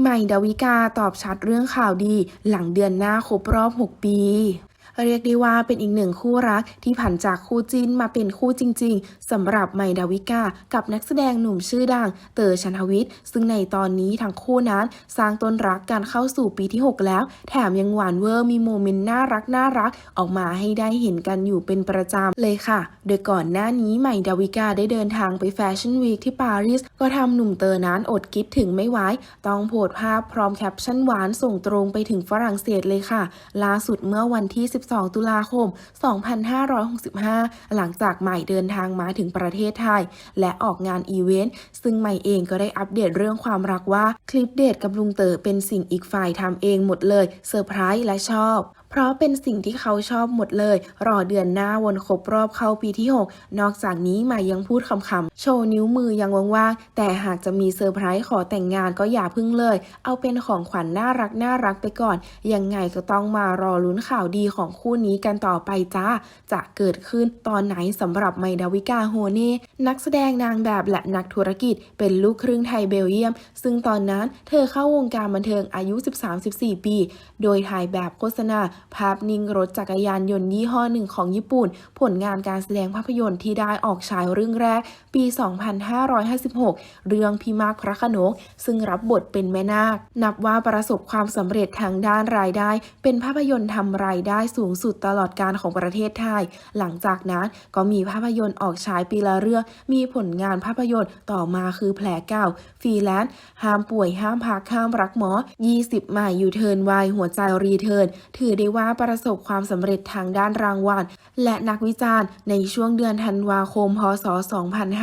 ใหม่ดาวิกาตอบชัดเรื่องข่าวดี หลังเดือนหน้าครบรอบ 6 ปี เรียกได้ว่าเป็นอีกหนึ่งคู่รักที่ผันจากคู่จิ้นมาเป็นคู่จริง ๆสำหรับใหม่ดาวิกากับนักแสดงหนุ่มชื่อดัง เต๋อชันทวิทย์ ซึ่งในตอนนี้ทั้งคู่นั้น สร้างต้นรักการเข้าสู่ปีที่ 6 แล้ว แถมยังหวานเวอร์มีโมเมนต์น่ารักน่ารักออกมาให้ได้เห็นกันอยู่เป็นประจำเลยค่ะ โดยก่อนหน้านี้ใหม่ดาวิกาได้เดินทางไปแฟชั่นวีคที่ปารีสก็ทำหนุ่มเตอ๋อนั้นอดคิดถึงไม่ไหวต้องโพสภาพพร้อมแคปชั่นหวานส่งตรงไปถึงฝรั่งเศสเลยค่ะล่าสุดเมื่อวันที่12 ตุลาคม 2565 หลังจากใหม่เดินทางมาถึงประเทศไทย และออกงานอีเวนต์ ซึ่งใหม่เองก็ได้อัปเดตเรื่องความรักว่า คลิปเดทกับลุงเต๋อเป็นสิ่งอีกฝ่ายทำเองหมดเลยเซอร์ไพรส์และชอบเพราะเป็นสิ่งที่เขาชอบหมดเลย รอเดือนหน้าวนครบรอบเข้าปีที่ 6 นอกจากนี้ม่ยังพูดคำๆโชว์นิ้วมือยังว่างๆแต่หากจะมีเซอร์ไพรส์ขอแต่งงานก็อย่าพึ่งเลย เอาเป็นของขวัญน่ารักน่ารักไปก่อน ยังไงก็ต้องมารอลุ้นข่าวดีของคู่นี้กันต่อไปจ้า จะเกิดขึ้นตอนไหนสำหรับไมดาวิกาโฮเน่นักแสดงนางแบบและนักธุรกิจเป็นลูกครึ่งไทยเบลเยียม ซึ่งตอนนั้นเธอเข้าวงการบันเทิงอายุ 13-14 ปี โดยถ่ายแบบโฆษณาภาพนิ่งรถจักรยานยนต์ยี่ห้อหนึ่งของญี่ปุ่น ผลงานการแสดงภาพยนตร์ที่ได้ออกฉายเรื่องแรก ปี 2556 เรื่องพิมากพระขนงซึ่งรับบทเป็นแม่นาค นับว่าประสบความสำเร็จทางด้านรายได้ เป็นภาพยนตร์ทำรายได้สูงสุดตลอดการของประเทศไทย หลังจากนั้นก็มีภาพยนตร์ออกฉายปีละเรื่อง มีผลงานภาพยนตร์ต่อมาคือแผลเก่าฟรีแลนซ์ห้ามป่วยห้ามพักห้ามรักหมอ 20ใหม่ยูเทิร์นวายหัวใจรีเทิร์นถือเดได้ว่าประสบความสำเร็จทางด้านรางวัล และนักวิจารณ์ในช่วงเดือนธันวาคม พศ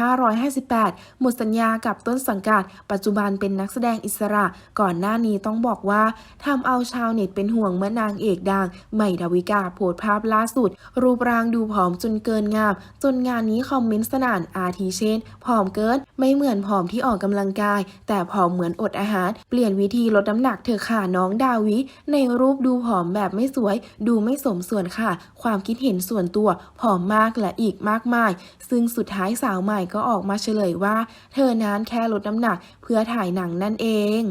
2558 หมดสัญญากับต้นสังกัด ปัจจุบันเป็นนักแสดงอิสระ ก่อนหน้านี้ต้องบอกว่าทำเอาชาวเน็ตเป็นห่วงเมื่อนางเอกดังใหม่ดาวิกาโพสภาพล่าสุด รูปร่างดูผอมจนเกินงาม จนงานนี้คอมเมนต์สนั่นอาทิเช่นผอมเกิน ไม่เหมือนผอมที่ออกกำลังกาย แต่ผอมเหมือนอดอาหาร เปลี่ยนวิธีลดน้ำหนักเธอค่ะน้องดาวิ ในรูปดูผอมแบบไม่สวย ดูไม่สมส่วนค่ะ ความคิดเห็นส่วนตัวผอมมากและอีกมากมาย ซึ่งสุดท้ายสาวใหม่ก็ออกมาเฉลยว่า เธอนั้นแค่ลดน้ำหนักเพื่อถ่ายหนังนั่นเอง